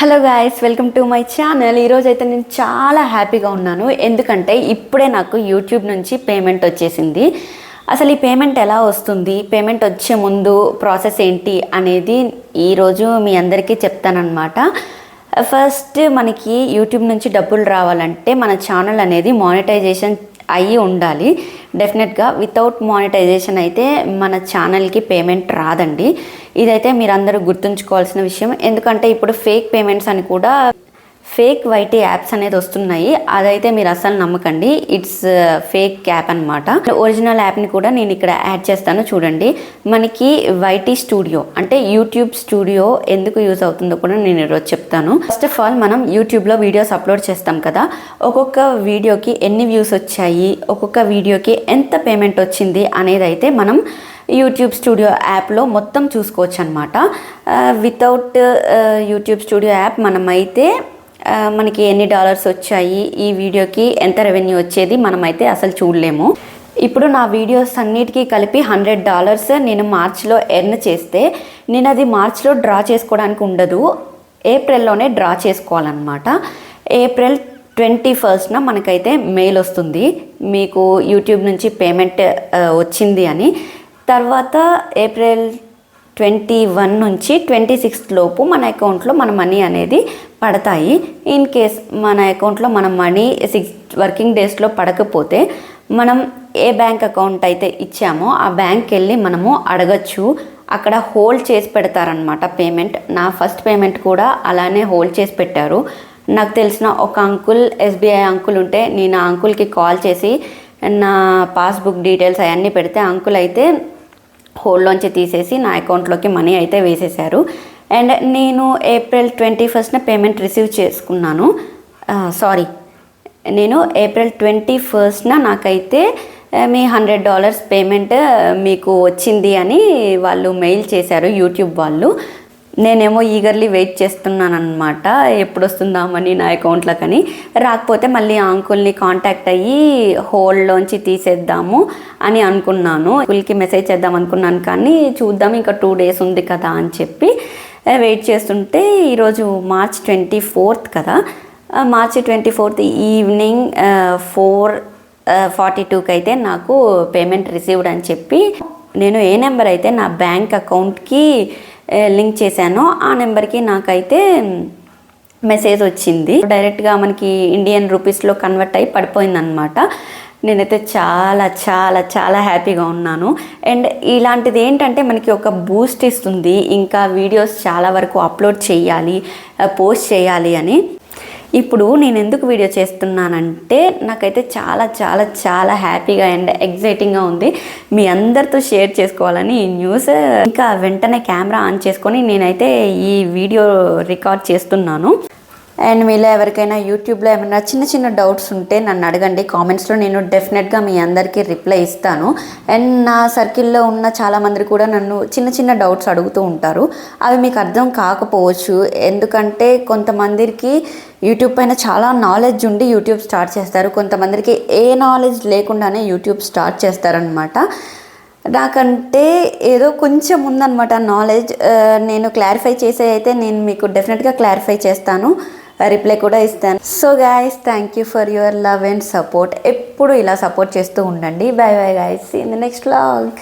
Hello guys welcome to my channel ఈరోజు అయితే నేను చాలా హ్యాపీగా ఉన్నాను. ఎందుకంటే ఇప్పుడే నాకు యూట్యూబ్ నుంచి పేమెంట్ వచ్చేసింది. అసలు ఈ పేమెంట్ ఎలా వస్తుంది? పేమెంట్ వచ్చే ముందు ప్రాసెస్ ఏంటి అనేది ఈరోజు మీ అందరికీ చెప్తానమాట ఫస్ట్ మనకి యూట్యూబ్ నుంచి డబ్బులు రావాలంటే మన ఛానల్ అనేది మానిటైజేషన్ అయ్యి ఉండాలి. డెఫినెట్గా వితౌట్ మానిటైజేషన్ అయితే మన ఛానల్కి పేమెంట్ రాదండి. ఇదైతే మీరందరూ గుర్తుంచుకోవాల్సిన విషయం. ఎందుకంటే ఇప్పుడు ఫేక్ పేమెంట్స్ అని కూడా ఫేక్ వైటీ యాప్స్ అనేది వస్తున్నాయి. అదైతే మీరు అస్సలు నమ్మకండి. ఇట్స్ ఫేక్ యాప్ అనమాట ఒరిజినల్ యాప్ని కూడా నేను ఇక్కడ యాడ్ చేస్తాను చూడండి. మనకి వైటీ స్టూడియో అంటే యూట్యూబ్ స్టూడియో ఎందుకు యూజ్ అవుతుందో కూడా నేను ఈరోజు చెప్తాను. ఫస్ట్ ఆఫ్ ఆల్ మనం యూట్యూబ్లో వీడియోస్ అప్లోడ్ చేస్తాం కదా. ఒక్కొక్క వీడియోకి ఎన్ని వ్యూస్ వచ్చాయి? ఒక్కొక్క వీడియోకి ఎంత పేమెంట్ వచ్చింది? అనేది అయితే మనం యూట్యూబ్ స్టూడియో యాప్లో మొత్తం చూసుకోవచ్చు అనమాట without uh, uh, YouTube studio app మనమైతే మనకి ఎన్ని డాలర్స్ వచ్చాయి? ఈ వీడియోకి ఎంత రెవెన్యూ వచ్చేది మనమైతే అసలు చూడలేము. ఇప్పుడు నా వీడియోస్ అన్నిటికీ కలిపి హండ్రెడ్ డాలర్స్ నేను మార్చ్లో ఎర్న్ చేస్తే నేను అది మార్చ్లో డ్రా చేసుకోవడానికి ఉండదు. ఏప్రిల్లోనే డ్రా చేసుకోవాలన్నమాట. ఏప్రిల్ ట్వంటీ ఫస్ట్న మనకైతే మెయిల్ వస్తుంది. మీకు యూట్యూబ్ నుంచి పేమెంట్ వచ్చింది అని. తర్వాత ఏప్రిల్ ట్వంటీ వన్ నుంచి ట్వంటీ సిక్స్త్ లోపు మన అకౌంట్లో మన మనీ అనేది పడతాయి. ఇన్ కేస్ మన అకౌంట్లో మన మనీ సిక్స్ వర్కింగ్ డేస్లో పడకపోతే మనం ఏ బ్యాంక్ అకౌంట్ అయితే ఇచ్చామో ఆ బ్యాంక్కి వెళ్ళి మనము అడగచ్చు. అక్కడ హోల్డ్ చేసి పెడతారనమాట పేమెంట్. నా ఫస్ట్ పేమెంట్ కూడా అలానే హోల్డ్ చేసి పెట్టారు. నాకు తెలిసిన ఒక అంకుల్ ఎస్బీఐ అంకుల్ ఉంటే నేను ఆ అంకుల్కి కాల్ చేసి నా పాస్బుక్ డీటెయిల్స్ అవన్నీ పెడితే అంకుల్ అయితే హోల్డ్లోంచి తీసేసి నా అకౌంట్లోకి మనీ అయితే వేసేశారు. అండ్ నేను ఏప్రిల్ ట్వంటీ ఫస్ట్న పేమెంట్ రిసీవ్ చేసుకున్నాను. సారీ నేను ఏప్రిల్ ట్వంటీ ఫస్ట్న నాకైతే మీ హండ్రెడ్ డాలర్స్ పేమెంట్ మీకు వచ్చింది అని వాళ్ళు మెయిల్ చేశారు యూట్యూబ్ వాళ్ళు. నేనేమో ఈగర్లీ వెయిట్ చేస్తున్నాను అనమాట ఎప్పుడు వస్తుందామని నా అకౌంట్లోకని. రాకపోతే మళ్ళీ ఆ అంకుల్ని కాంటాక్ట్ అయ్యి హోల్డ్లోంచి తీసేద్దాము అని అనుకున్నాను. అంకుల్కి మెసేజ్ చేద్దాం అనుకున్నాను కానీ చూద్దాం ఇంకా టూ డేస్ ఉంది కదా అని చెప్పి వెయిట్ చేస్తుంటే ఈరోజు మార్చ్ ట్వంటీ ఫోర్త్ కదా March twenty fourth evening four forty టూకి అయితే నాకు పేమెంట్ రిసీవ్డ్ అని చెప్పి నేను ఏ నెంబర్ అయితే నా బ్యాంక్ అకౌంట్కి లింక్ చేశానో. ఆ నెంబర్కి నాకైతే మెసేజ్ వచ్చింది. డైరెక్ట్గా మనకి ఇండియన్ రూపీస్లో కన్వర్ట్ అయ్యి పడిపోయిందనమాట నేనైతే చాలా చాలా చాలా హ్యాపీగా ఉన్నాను. అండ్ ఇలాంటిది ఏంటంటే మనకి ఒక బూస్ట్ ఇస్తుంది. ఇంకా వీడియోస్ చాలా వరకు అప్లోడ్ చేయాలి పోస్ట్ చేయాలి అని. ఇప్పుడు నేను ఎందుకు వీడియో చేస్తున్నానంటే నాకైతే చాలా చాలా చాలా హ్యాపీగా అండ్ ఎగ్జైటింగ్గా ఉంది. మీ అందరితో షేర్ చేసుకోవాలని ఈ న్యూస్. ఇంకా వెంటనే కెమెరా ఆన్ చేసుకొని నేనైతే ఈ వీడియో రికార్డ్ చేస్తున్నాను. అండ్ మీలో ఎవరికైనా యూట్యూబ్లో ఏమైనా చిన్న చిన్న డౌట్స్ ఉంటే నన్ను అడగండి. కామెంట్స్లో నేను డెఫినెట్గా మీ అందరికీ రిప్లై ఇస్తాను. అండ్ నా సర్కిల్లో ఉన్న చాలామంది కూడా నన్ను చిన్న చిన్న డౌట్స్ అడుగుతూ ఉంటారు. అవి మీకు అర్థం కాకపోవచ్చు. ఎందుకంటే కొంతమందికి యూట్యూబ్ పైన చాలా నాలెడ్జ్ ఉండి యూట్యూబ్ స్టార్ట్ చేస్తారు. కొంతమందికి ఏ నాలెడ్జ్ లేకుండానే యూట్యూబ్ స్టార్ట్ చేస్తారనమాట నాకంటే ఏదో కొంచెం ఉందన్నమాట నాలెడ్జ్ uh, నేను క్లారిఫై చేసే అయితే నేను మీకు డెఫినెట్గా క్లారిఫై చేస్తాను. రిప్లై కూడా ఇస్తాను. So guys thank you for your love and support ఎప్పుడు ఇలా సపోర్ట్ చేస్తూ ఉండండి. Bye bye guys in the next vlog